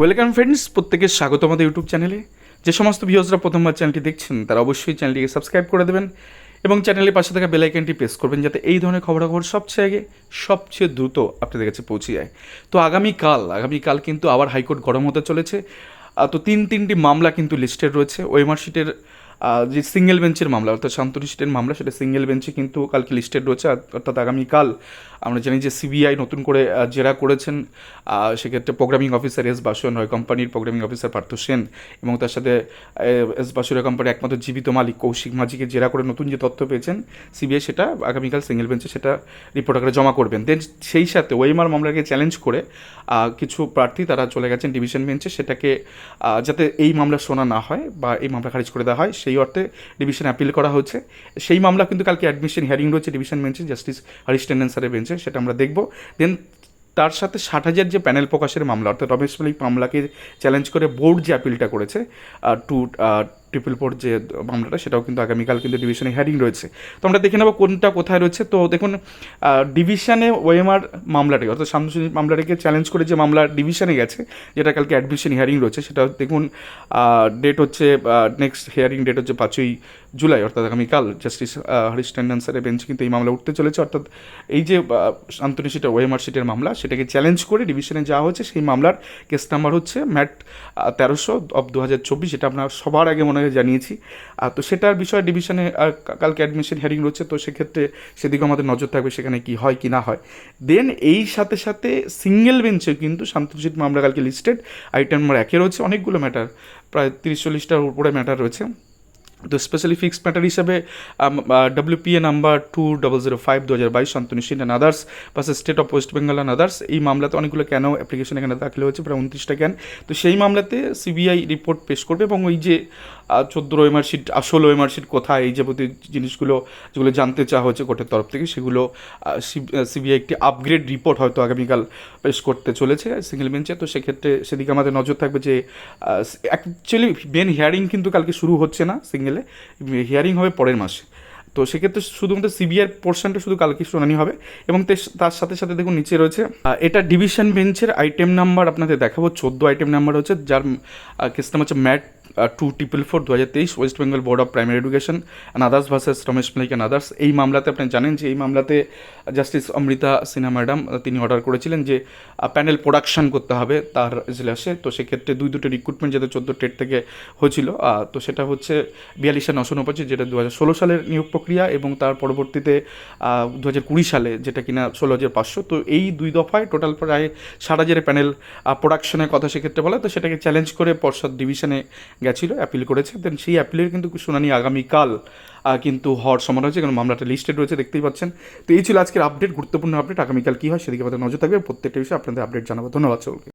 Welcome friends প্রত্যেকের স্বাগত আমাদের ইউটিউব চ্যানেলে যে সমস্ত ভিউজরা প্রথমবার চ্যানেলটি দেখছেন তারা অবশ্যই চ্যানেলটিকে সাবস্ক্রাইব করে দেবেন এবং চ্যানেলের পাশে থাকা বেল আইকনটি প্রেস করবেন যাতে এই ধরনের খবরাখবর সবচেয়ে আগে সবচেয়ে দ্রুত আপনাদের কাছে পৌঁছে যায়। তো আগামীকাল আগামীকাল কিন্তু আবার হাইকোর্ট গরম হতে চলেছে। তো তিন তিনটি মামলা কিন্তু লিস্টেড রয়েছে। ওয়েমার শিটের আহ, যে সিঙ্গেল বেঞ্চের মামলা অর্থাৎ শান্তনী শিটের মামলা সেটা সিঙ্গেল বেঞ্চে কিন্তু কালকে লিস্টেড রয়েছে। অর্থাৎ আগামীকাল আমরা জানি যে সিবিআই নতুন করে জেরা করেছেন। সেক্ষেত্রে প্রোগ্রামিং অফিসার এস বাসু নয় কোম্পানির প্রোগ্রামিং অফিসার পার্থ সেন এবং তার সাথে এস বাসুরা কোম্পানির একমাত্র জীবিত মালিক কৌশিক মাঝিকে জেরা করে নতুন যে তথ্য পেয়েছেন সিবিআই সেটা আগামীকাল সিঙ্গেল বেঞ্চে সেটা রিপোর্ট আকারে জমা করবেন। দেন সেই সাথে ওয়েমার মামলাকে চ্যালেঞ্জ করে কিছু প্রার্থী তারা চলে গেছেন ডিভিশন বেঞ্চে সেটাকে যাতে এই মামলা শোনা না হয় বা এই মামলা খারিজ করে দেওয়া হয়, সেই অর্থে ডিভিশন অ্যাপিল করা হচ্ছে সেই মামলা কিন্তু কালকে অ্যাডমিশন হিয়ারিং রয়েছে ডিভিশন বেঞ্চে জাস্টিস হরিশ টেন্ডন স্যারের বেঞ্চে সেটা আমরা দেখব। দেন তার সাথে ষাট হাজার যে প্যানেল প্রকাশের মামলা, অর্থাৎ রমেশ মালিক মামলাকে চ্যালেঞ্জ করে বোর্ড যে অ্যাপিলটা করেছে টু ট্রিপল ফোর যে মামলাটা, সেটাও কিন্তু আগামীকাল কিন্তু ডিভিশনে হ্যারিং রয়েছে। তো আমরা দেখে নেব কোনটা কোথায় রয়েছে। তো দেখুন ডিভিশনে ওএমআর মামলাটি অর্থাৎ শামসুনি মামলাটিকে চ্যালেঞ্জ করে যে মামলা ডিভিশনে গেছে, যেটা কালকে অ্যাডমিশন হিয়ারিং রয়েছে, সেটা দেখুন ডেট হচ্ছে নেক্সট হিয়ারিং ডেট হচ্ছে পাঁচই জুলাই, অর্থাৎ আগামীকাল। জাস্টিস হরিশ ট্যান্ডন স্যারের বেঞ্চে কিন্তু এই মামলা উঠতে চলেছে। অর্থাৎ এই যে শান্তনী সিটের ওএমআর সিটের মামলা, সেটাকে চ্যালেঞ্জ করে ডিভিশনে যাওয়া হচ্ছে। সেই মামলার কেস নাম্বার হচ্ছে ম্যাট তেরোশো অফ দু হাজার চব্বিশ, যেটা আমরা সবার আগে মনে জানিয়েছি। আর তো সেটার বিষয়ে ডিভিশনে কালকে অ্যাডমিশন হিয়ারিং রয়েছে, তো সেক্ষেত্রে সেদিকে আমাদের নজর থাকবে সেখানে কি হয়, কি না হয়। দেন এই সাথে সাথে সিঙ্গেল বেঞ্চে কিন্তু শান্তনী সিট মামলা কালকে লিস্টেড আইটেম নাম্বার একে রয়েছে, অনেকগুলো ম্যাটার প্রায় তিরিশ চল্লিশটার উপরে ম্যাটার রয়েছে। তো স্পেশালি ফিক্সড ম্যাটার হিসাবে WPA number two double zero five দু হাজার বাইশ শান্তনু সিন অ্যান্ড আদার্স পাশে state of west Bengal and others এই মামলাতে অনেকগুলো কেন অ্যাপ্লিকেশন এখানে দাখিল হয়েছে, প্রায় উনত্রিশটা কেন? তো সেই মামলাতে সিবিআই রিপোর্ট পেশ করবে এবং ওই যে চোদ্দ ওয়েমার্কশিট আসল ওয়েমার্কশিট কোথায়? এই যাবতীয় জিনিসগুলো যেগুলো জানতে চাওয়া হয়েছে কোর্টের তরফ থেকে, সেগুলো সিবিআই একটি আপগ্রেড রিপোর্ট হয়তো আগামীকাল পেশ করতে চলেছে সিঙ্গেল বেঞ্চে তো সেক্ষেত্রে সেদিকে আমাদের নজর থাকবে যে অ্যাকচুয়ালি মেন হিয়ারিং কিন্তু কালকে শুরু হচ্ছে না সিঙ্গেলে হিয়ারিং হবে পরের মাসে। তো সেক্ষেত্রে শুধুমাত্র সিবিআর পোর্শনটা শুধু কালকে শুনানি হবে এবং তার সাথে সাথে দেখুন নিচে রয়েছে এটা ডিভিশন বেঞ্চের আইটেম নাম্বার আপনাদের দেখাবো। চোদ্দ আইটেম নাম্বার হচ্ছে, যার কেস নাম হচ্ছে ম্যাট টু ট্রিপল ফোর দু হাজার তেইশ west Bengal board of primary education and others versus Ramesh Malik and others এই মামলাতে আপনি জানেন যে এই মামলাতে জাস্টিস অমৃতা সিনহা ম্যাডাম তিনি অর্ডার করেছিলেন যে প্যানেল প্রোডাকশন করতে হবে তার এজলাসে তো সেক্ষেত্রে দুই দুটো রিক্রুটমেন্ট যাতে চোদ্দ টেট থেকে হয়েছিল তো সেটা হচ্ছে বিয়াল্লিশে নশো নব্বই যেটা দু হাজার ষোলো সালের নিয়োগ প্রক্রিয়া এবং তার পরবর্তীতে দু হাজার কুড়ি সালে যেটা কিনা ষোলো হাজার পাঁচশো। তো এই দুই দফায় টোটাল প্রায় ষাট হাজারের প্যানেল প্রোডাকশনের কথা সেক্ষেত্রে বলা, তো সেটাকে চ্যালেঞ্জ করে পর্ষদ ডিভিশনে গেছিল অ্যাপিল করেছে। দেন সেই অ্যাপিলের কিন্তু শুনানি আগামীকাল কিন্তু হওয়ার সম্ভাবনা হচ্ছে কারণ মামলাটা লিস্টেড রয়েছে, দেখতেই পাচ্ছেন। তো এই ছিল আজকের আপডেট গুরুত্বপূর্ণ আপডেট আগামীকাল কী হয় সেদিকে আমাদের নজর থাকবে। প্রত্যেকটা বিষয়ে আপনাদের আপডেট জানাব। ধন্যবাদ সকলকে।